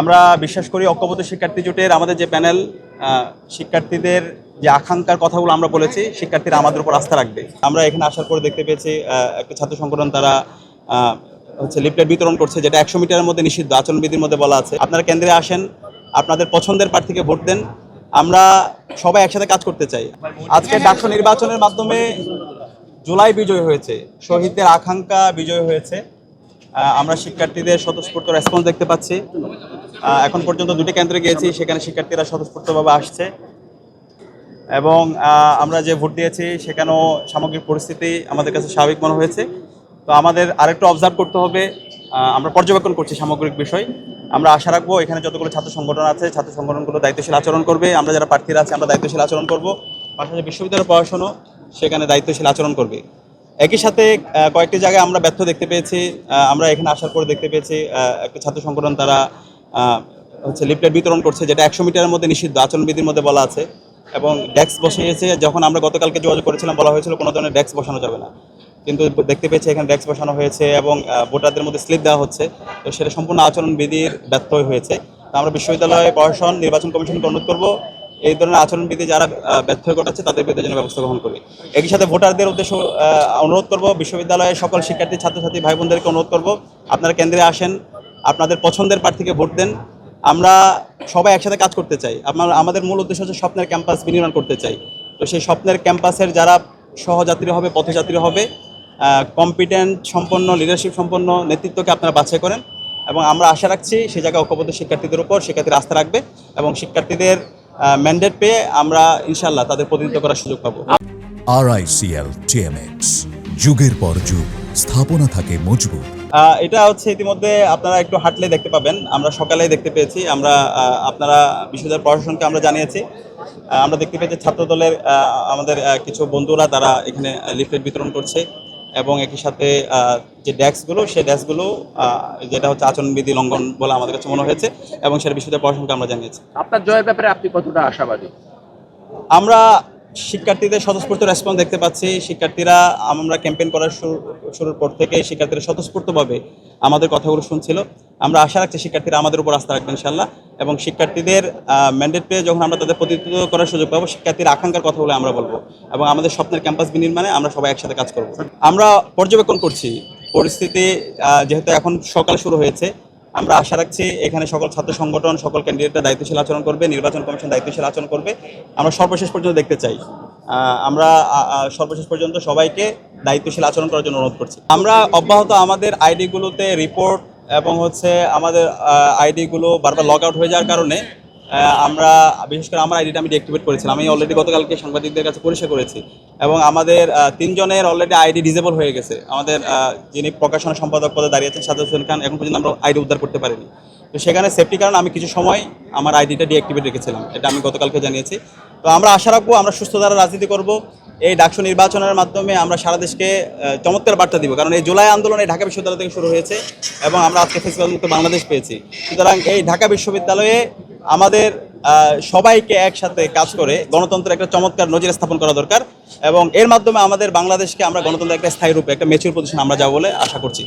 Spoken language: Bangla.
আমরা বিশ্বাস করি ঐক্যবদ্ধ শিক্ষার্থী জোটের আমাদের যে প্যানেল শিক্ষার্থীদের যে আকাঙ্ক্ষার কথাগুলো আমরা বলেছি, শিক্ষার্থীরা আমাদের উপর আস্থা রাখবে। আমরা এখানে আসার পরে দেখতে পেয়েছি একটা ছাত্র সংগঠন তারা হচ্ছে লিফলেট বিতরণ করছে, যেটা একশো মিটারের মধ্যে নিষিদ্ধ, আচরণবিধির মধ্যে বলা আছে। আপনারা কেন্দ্রে আসেন, আপনাদের পছন্দের প্রার্থীকে ভোট দেন। আমরা সবাই একসাথে কাজ করতে চাই। আজকে ডাকসু নির্বাচনের মাধ্যমে জুলাই বিজয় হয়েছে, শহীদদের আকাঙ্ক্ষা বিজয় হয়েছে। আমরা শিক্ষার্থীদের স্বতঃস্ফূর্ত রেসপন্স দেখতে পাচ্ছি। এখন পর্যন্ত দুটি কেন্দ্রে গিয়েছি, সেখানে শিক্ষার্থীরা স্বতঃস্ফূর্তভাবে আসছে। এবং আমরা যে ভোট দিয়েছি, সেখানেও সামগ্রিক পরিস্থিতি আমাদের কাছে স্বাভাবিক মনে হয়েছে। তো আমাদের আরেকটু অবজার্ভ করতে হবে আমরা পর্যবেক্ষণ করছি সামগ্রিক বিষয়। আমরা আশা রাখব এখানে যতগুলো ছাত্র সংগঠন আছে, ছাত্র সংগঠনগুলো দায়িত্বশীল আচরণ করবে। আমরা যারা প্রার্থীরা আছে, আমরা দায়িত্বশীল আচরণ করব। পাশাপাশি বিশ্ববিদ্যালয়ের পড়াশুনো, সেখানে দায়িত্বশীল আচরণ করবে। একই সাথে কয়েকটি জায়গায় আমরা ব্যর্থ দেখতে পেয়েছি। আমরা এখানে আসার পরে দেখতে পেয়েছি একটা ছাত্র সংগঠন তারা হচ্ছে লিফলেট বিতরণ করছে, যেটা একশো মিটারের মধ্যে নিষিদ্ধ আচরণবিধির মধ্যে বলা আছে। এবং ডেস্ক বসিয়েছে যখন আমরা গতকালকে যোগাযোগ করেছিলাম, বলা হয়েছিল কোনো ধরনের ডেস্ক বসানো যাবে না। কিন্তু দেখতে পেয়েছি এখানে ডেস্ক বসানো হয়েছে এবং ভোটারদের মধ্যে স্লিপ দেওয়া হচ্ছে। তো সেটা সম্পূর্ণ আচরণবিধির ব্যর্থ হয়েছে। আমরা বিশ্ববিদ্যালয়ে প্রশাসন, নির্বাচন কমিশনকে অনুরোধ করব, এই ধরনের আচরণবিধি যারা ব্যর্থ ঘটাচ্ছে, তাদের বিরুদ্ধে যেন ব্যবস্থা গ্রহণ করি। একই সাথে ভোটারদের উদ্দেশ্য অনুরোধ করব, বিশ্ববিদ্যালয়ের সকল শিক্ষার্থী, ছাত্রছাত্রী ভাই বোনদেরকে অনুরোধ করব, আপনারা কেন্দ্রে আসেন আপনাদের পছন্দের প্রার্থীকে ভোট দেন। আমরা সবাই একসাথে কাজ করতে চাই। আমার, আমাদের মূল উদ্দেশ্য হচ্ছে স্বপ্নের ক্যাম্পাস বিনির্মাণ করতে চাই। তো সেই স্বপ্নের ক্যাম্পাসের যারা সহযাত্রী হবে, পথযাত্রী হবে কম্পিটেন্ট সম্পন্ন লিডারশিপ সম্পন্ন নেতৃত্বকে আপনারা বাছাই করেন এবং আমরা আশা রাখছি সেই জায়গায় ঐক্যবদ্ধ শিক্ষার্থীদের উপর শিক্ষার্থীরা আস্থা রাখবে এবং শিক্ষার্থীদের ম্যান্ডেট পেয়ে আমরা ইনশাল্লাহ তাদের প্রতিনিধিত্ব করার সুযোগ পাবো। আরআইসিএল টিএমএক্স যুগের পর যুগ, স্থাপনা থাকে মজবুত। এটা হচ্ছে ইতিমধ্যে আপনারা একটু হাঁটলে দেখতে পাবেন। আমরা সকালেই দেখতে পেয়েছি। আমরা আপনারা বিশ্ববিদ্যালয় প্রশাসনকে আমরা জানিয়েছি। আমরা দেখতে পেয়েছি ছাত্র দলের আমাদের কিছু বন্ধুরা তারা এখানে লিফলেট বিতরণ করছে এবং একই সাথে যে ডেস্কগুলো সেই ডেস্কগুলো যেটা হচ্ছে আচরণবিধি লঙ্ঘন বলে আমাদের কাছে মনে হয়েছে এবং সেটা বিশ্ববিদ্যালয় প্রশাসনকে আমরা জানিয়েছি। আপনার জয়ের ব্যাপারে আপনি কতটা আশাবাদী? আমরা শিক্ষার্থীদের স্বতঃস্ফূর্ত রেসপন্স দেখতে পাচ্ছি। শিক্ষার্থীরা, আমরা ক্যাম্পেইন করার শুরু- শুরুর পর থেকে শিক্ষার্থীরা স্বতঃস্ফূর্তভাবে আমাদের কথাগুলো শুনছিল। আমরা আশা রাখছি শিক্ষার্থীরা আমাদের উপর আস্থা রাখবেন ইনশাল্লাহ এবং শিক্ষার্থীদের ম্যান্ডেট পেয়ে যখন আমরা তাদের প্রতিনিধিত্ব করার সুযোগ পাবো, শিক্ষার্থীর আকাঙ্ক্ষার কথাগুলো আমরা বলব। এবং আমাদের স্বপ্নের ক্যাম্পাস বিনির্মাণে আমরা সবাই একসাথে কাজ করব। আমরা পর্যবেক্ষণ করছি। পরিস্থিতি যেহেতু এখন সকাল শুরু হয়েছে আমরা আশা রাখছি এখানে সকল ছাত্র সংগঠন, সকল ক্যান্ডিডেটরা দায়িত্বশীল আচরণ করবে, নির্বাচন কমিশন দায়িত্বশীল আচরণ করবে। আমরা সর্বশেষ পর্যন্ত দেখতে চাই। আমরা সর্বশেষ পর্যন্ত সবাইকে দায়িত্বশীল আচরণ করার জন্য অনুরোধ করছি। আমরা অব্যাহত আমাদের আইডিগুলোতে রিপোর্ট এবং হচ্ছে আমাদের আইডিগুলো বারবার লগ আউট হয়ে যাওয়ার কারণে আমরা, বিশেষ করে আমার আইডিটা আমি ডিঅ্যাক্টিভেট করেছিলাম। আমি অলরেডি গতকালকে সাংবাদিকদের কাছে পরিষ্কার করেছি এবং আমাদের তিনজনের অলরেডি আইডি ডিজেবল হয়ে গেছে। আমাদের যিনি প্রকাশনা সম্পাদক পদে দাঁড়িয়েছেন সাদা হোসেন খান, এখন পর্যন্ত আমরা আইডি উদ্ধার করতে পারিনি। তো সেখানে সেফটি কারণে আমি কিছু সময় আমার আইডিটা ডিঅ্যাক্টিভেট রেখেছিলাম। এটা আমি গতকালকে জানিয়েছি। তো আমরা আশা রাখব, আমরা সুস্থ দ্বারা রাজনীতি করব। এই ডাকসু নির্বাচনের মাধ্যমে আমরা সারা দেশকে চমৎকার বার্তা দিব। কারণ এই জুলাই আন্দোলন এই ঢাকা বিশ্ববিদ্যালয় থেকে শুরু হয়েছে এবং আমরা আজকে মুক্ত বাংলাদেশ পেয়েছি। সুতরাং এই ঢাকা বিশ্ববিদ্যালয়ে আমাদের সবাইকে একসাথে কাজ করে গণতন্ত্রের একটা চমৎকার নজির স্থাপন করা দরকার এবং এর মাধ্যমে আমাদের বাংলাদেশকে আমরা গণতন্ত্রের একটা স্থায়ী রূপে, একটা মেচুর প্রতিষ্ঠান আমরা যাব বলে আশা করছি।